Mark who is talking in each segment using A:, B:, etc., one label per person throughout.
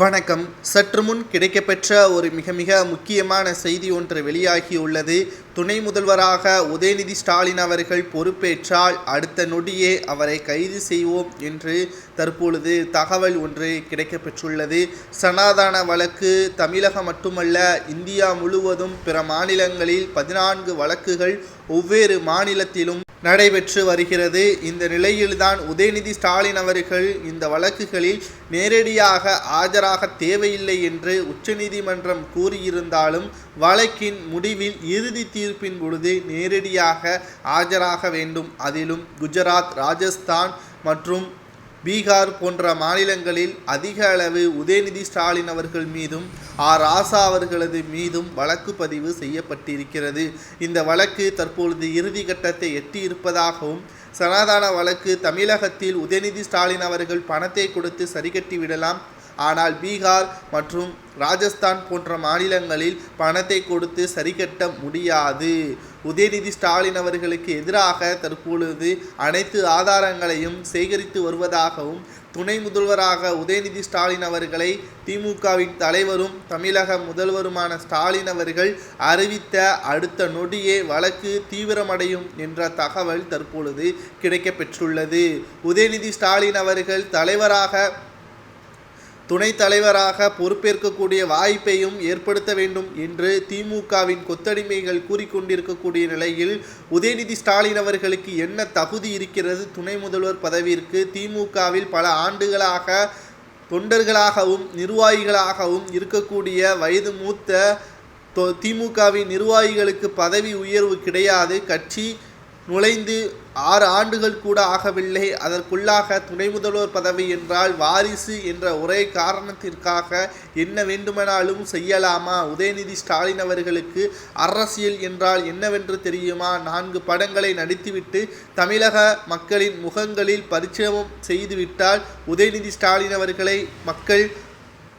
A: வணக்கம். சற்று முன் கிடைக்கப்பெற்ற ஒரு மிக மிக முக்கியமான செய்தி ஒன்று வெளியாகியுள்ளது துணை முதல்வராக உதயநிதி ஸ்டாலின் அவர்கள் பொறுப்பேற்றால் அடுத்த நொடியே அவரை கைது செய்வோம் என்று தற்பொழுது தகவல் ஒன்று கிடைக்கப்பெற்றுள்ளது. சனாதன வழக்கு தமிழகம் மட்டுமல்ல இந்தியா முழுவதும் பிற மாநிலங்களில் பதினான்கு வழக்குகள் ஒவ்வேறு மாநிலத்திலும் நடைபெற்று வருகிறது. இந்த நிலையில்தான் உதயநிதி ஸ்டாலின் அவர்கள் இந்த வழக்குகளில் நேரடியாக ஆஜராக தேவையில்லை என்று உச்சநீதிமன்றம் கூறியிருந்தாலும் வழக்கின் முடிவில் இறுதி தீர்ப்பின் பொழுது நேரடியாக ஆஜராக வேண்டும். அதிலும் குஜராத் ராஜஸ்தான் மற்றும் பீகார் போன்ற மாநிலங்களில் அதிக அளவு உதயநிதி ஸ்டாலின் அவர்கள் மீதும் ஆ ராசா அவர்களது மீதும் வழக்கு பதிவு செய்யப்பட்டிருக்கிறது. இந்த வழக்கு தற்பொழுது இறுதி கட்டத்தை எட்டியிருப்பதாகவும் சனாதான வழக்கு தமிழகத்தில் உதயநிதி ஸ்டாலின் அவர்கள் பணத்தை கொடுத்து சரிகட்டி விடலாம் ஆனால் பீகார் மற்றும் ராஜஸ்தான் போன்ற மாநிலங்களில் பணத்தை கொடுத்து சரிகட்ட முடியாது. உதயநிதி ஸ்டாலின் அவர்களுக்கு எதிராக தற்பொழுது அனைத்து ஆதாரங்களையும் சேகரித்து வருவதாகவும் துணை முதல்வராக உதயநிதி ஸ்டாலின் அவர்களை திமுகவின் தலைவரும் தமிழக முதல்வருமான ஸ்டாலின் அவர்கள் அறிவித்த அடுத்த நொடியே வழக்கு தீவிரமடையும் என்ற தகவல் தற்பொழுது கிடைக்கப்பெற்றுள்ளது. உதயநிதி ஸ்டாலின் அவர்கள் தலைவராக துணைத் தலைவராக பொறுப்பேற்கக்கூடிய வாய்ப்பையும் ஏற்படுத்த வேண்டும் என்று திமுகவின் கொத்தடிமைகள் கூறிக்கொண்டிருக்கக்கூடிய நிலையில் உதயநிதி ஸ்டாலின் அவர்களுக்கு என்ன தகுதி இருக்கிறது? துணை முதல்வர் பதவியிற்கு திமுகவில் பல ஆண்டுகளாக தொண்டர்களாகவும் நிர்வாகிகளாகவும் இருக்கக்கூடிய வயது மூத்த திமுகவின் நிர்வாகிகளுக்கு பதவி உயர்வு கிடையாது. கட்சி நுழைந்து ஆறு ஆண்டுகள் கூட ஆகவில்லை. அதற்குள்ளாக துணை முதல்வர் பதவி என்றால் வாரிசு என்ற ஒரே காரணத்திற்காக என்ன வேண்டுமானாலும் செய்யலாமா? உதயநிதி ஸ்டாலின் அவர்களுக்கு அரசியல் என்றால் என்னவென்று தெரியுமா? நான்கு படங்களை நடித்துவிட்டு தமிழக மக்களின் முகங்களில் பரிச்சயம் செய்துவிட்டால் உதயநிதி ஸ்டாலின் அவர்களை மக்கள்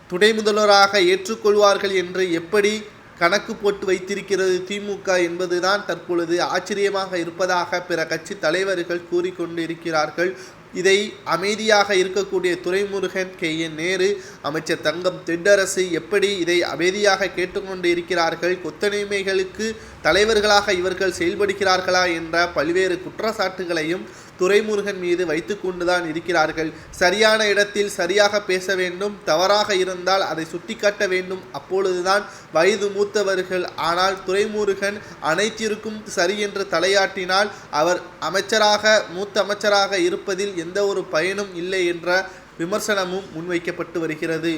A: துணை முதல்வராக ஏற்றுக்கொள்வார்கள் என்று எப்படி கணக்கு போட்டு வைத்திருக்கிறது திமுக என்பதுதான் தற்பொழுது ஆச்சரியமாக இருப்பதாக பிற கட்சி தலைவர்கள் கூறிக்கொண்டிருக்கிறார்கள். இதை அமைதியாக இருக்கக்கூடிய துரைமுருகன் கே. என். நேரு அமைச்சர் தங்கம் தென்னரசு எப்படி இதை அமைதியாக கேட்டுக்கொண்டு இருக்கிறார்கள் கொத்தடிமைகளுக்கு தலைவர்களாக இவர்கள் செயல்படுகிறார்களா என்ற பல்வேறு குற்றச்சாட்டுகளையும் துரைமுருகன் மீது வைத்து கொண்டுதான் இருக்கிறார்கள். சரியான இடத்தில் சரியாக பேச வேண்டும் தவறாக இருந்தால் அதை சுட்டிக்காட்ட வேண்டும். அப்பொழுதுதான் வயது மூத்தவர்கள். ஆனால் துரைமுருகன் அனைத்திற்கும் சரி என்று தலையாட்டினால் அவர் அமைச்சராக மூத்த அமைச்சராக இருப்பதில் எந்த ஒரு பயனும் இல்லை என்ற விமர்சனமும் முன்வைக்கப்பட்டு வருகிறது.